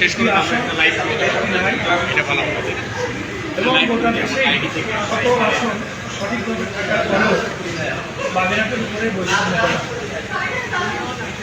শেষ করে একটা লাইভ এটা ভালো হবে। এবং গোটা দেশে উপরে বৈষম্য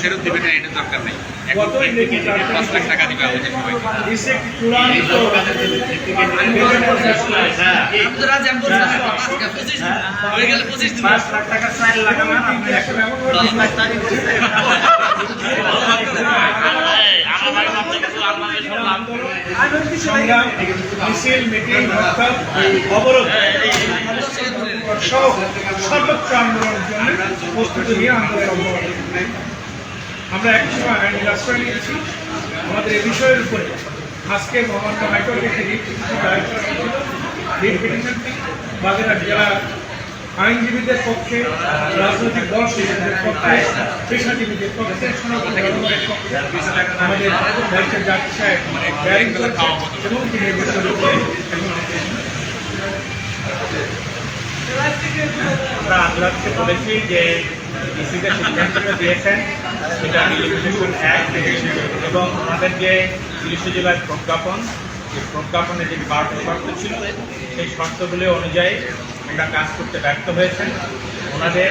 ফেরত দিবি না এটা দরকার নেই। এখন পাঁচ লাখ টাকা দিবে আমাদের সবাইকে ডিসি একটি চূড়ান্ত পাঁচ লাখ টাকা চার লাখ আমার আপনি এখন এমন দশ লাখ টাকা সংগ্রাম, মিছিল নিয়ে আন্দোলন আমরা এক সময় আইনি আশ্রয় নিয়েছি। আমাদের এই বিষয়ের উপরে আজকে মহামান্য হাইকোর্টে একটি রিট পিটিশন বাগেরহাট জেলা আইনজীবীদের পক্ষে, রাজনৈতিক দল সদস্যদের পক্ষে, পেশাজীবীদের পক্ষে আমাদের ব্যাংকের জাতি সাহেব ব্যারিং করেছে এবং আমরা আদালতকে বলেছি যে ডিসিতে সিদ্ধান্তটা দিয়েছেন, সেটা অ্যাক্ট এবং আমাদের যে তিরিশ জেলার প্রজ্ঞাপন প্রজ্ঞাপনে যে শর্ত ছিল, সেই শর্তগুলি অনুযায়ী আমরা কাজ করতে ব্যর্থ হয়েছেন। ওনাদের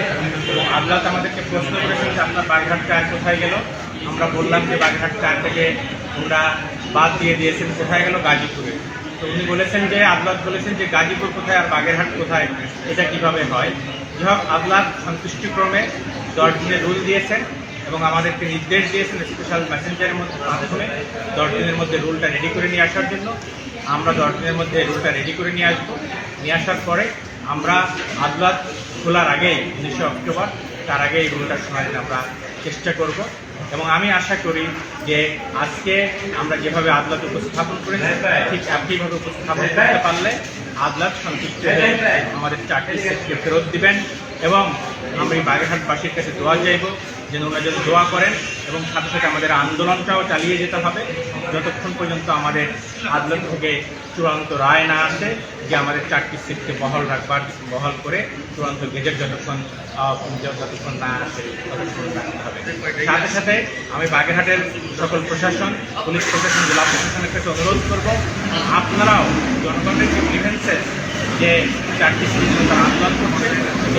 আদালত আমাদেরকে প্রশ্ন করেছেন যে, আপনার বাগেরহাট চায় কোথায় গেল? আমরা বললাম যে, বাগেরহাট চায় থেকে ওরা বাদ দিয়ে দিয়েছেন, কোথায় গেল? গাজীপুরে। তো উনি বলেছেন যে, আদালত বলেছেন যে, গাজীপুর কোথায় আর বাগেরহাট কোথায়? এটা কীভাবে হয়? যাই হোক, আদালত সন্তুষ্টিক্রমে দশ দিনের রুল দিয়েছেন। এবং আমাদেরকে নির্দেশ দিয়েছেন স্পেশাল মেসেঞ্জারের মধ্যে মাধ্যমে দশ দিনের মধ্যে রুলটা রেডি করে নিয়ে আসার জন্য। আমরা দশ দিনের মধ্যে রুলটা রেডি করে নিয়ে আসব। নিয়ে আসার পরে আমরা আদালত খোলার আগেই উনিশে অক্টোবর, তার আগে এই রুলটা শোনার আমরা চেষ্টা করব। এবং আমি আশা করি যে আজকে আমরা যেভাবে আদালত উপস্থাপন করেছি, ঠিক একইভাবে উপস্থাপন করতে পারলে আদালত সন্তুষ্ট হয়ে আমাদের চাকরি ফেরত দিবেন এবং আমরা এই বাগেরহাটবাসীর কাছে দোয়া চাইব যেন ওরা যেন দোয়া করেন এবং সাথে সাথে আমাদের আন্দোলনটাও চালিয়ে যেতে হবে। যতক্ষণ পর্যন্ত আমাদের আদালত থেকে চূড়ান্ত রায় না আসে যে আমাদের চারটি সিটকে বহল রাখবার, বহল করে চূড়ান্ত গেজেট যতক্ষণ যতক্ষণ না আসে ততক্ষণ রাখতে হবে। সাথে সাথে আমি বাগেরহাটের সকল প্রশাসন, পুলিশ প্রশাসন, জেলা প্রশাসনের কাছে অনুরোধ করব, আপনারাও জনগণের যে গ্রিভেন্সেস যে চারটি সিট আন্দোলন করছে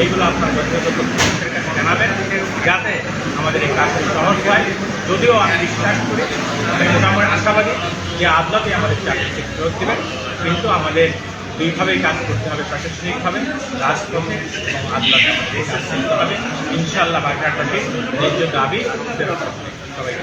এইগুলো আপনারা যথাযথ জানাবেন যাতে আমাদের এই কাজটা সহজ হয়। যদিও আমি বিশ্বাস করি, আমি মোটামুটি আশাবাদী যে আদালতে আমাদের চাকরি সিট ফেরত দেবেন কিন্তু আমাদের দুইভাবেই কাজ করতে হবে, প্রশাসনিকভাবে, রাজপথে এবং আদালতে আমাদের কাজ করতে হবে। ইনশাআল্লাহ বাগেরহাটবাসী ন্যায্য দাবি ফেরত হবে। সবাইকে